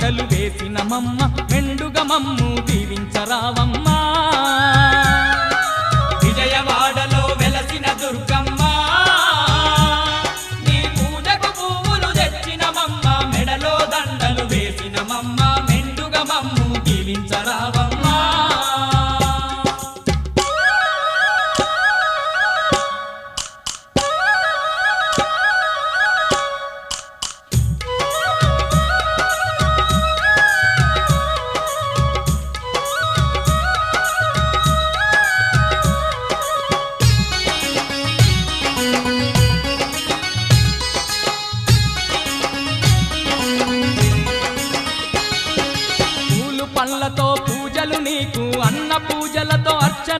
దండలు వేసిన మమ్మ మెండుగ మమ్ము దీవించరావమ్మ. విజయవాడలో వెలసిన దుర్గమ్మ. నీ పూజకు పువ్వులు తెచ్చిన మెడలో దండలు వేసిన మమ్మ మెండుగ మమ్ము దీవించరావమ్మ. భక్తులతో పూజలు నీకు అన్న పూజల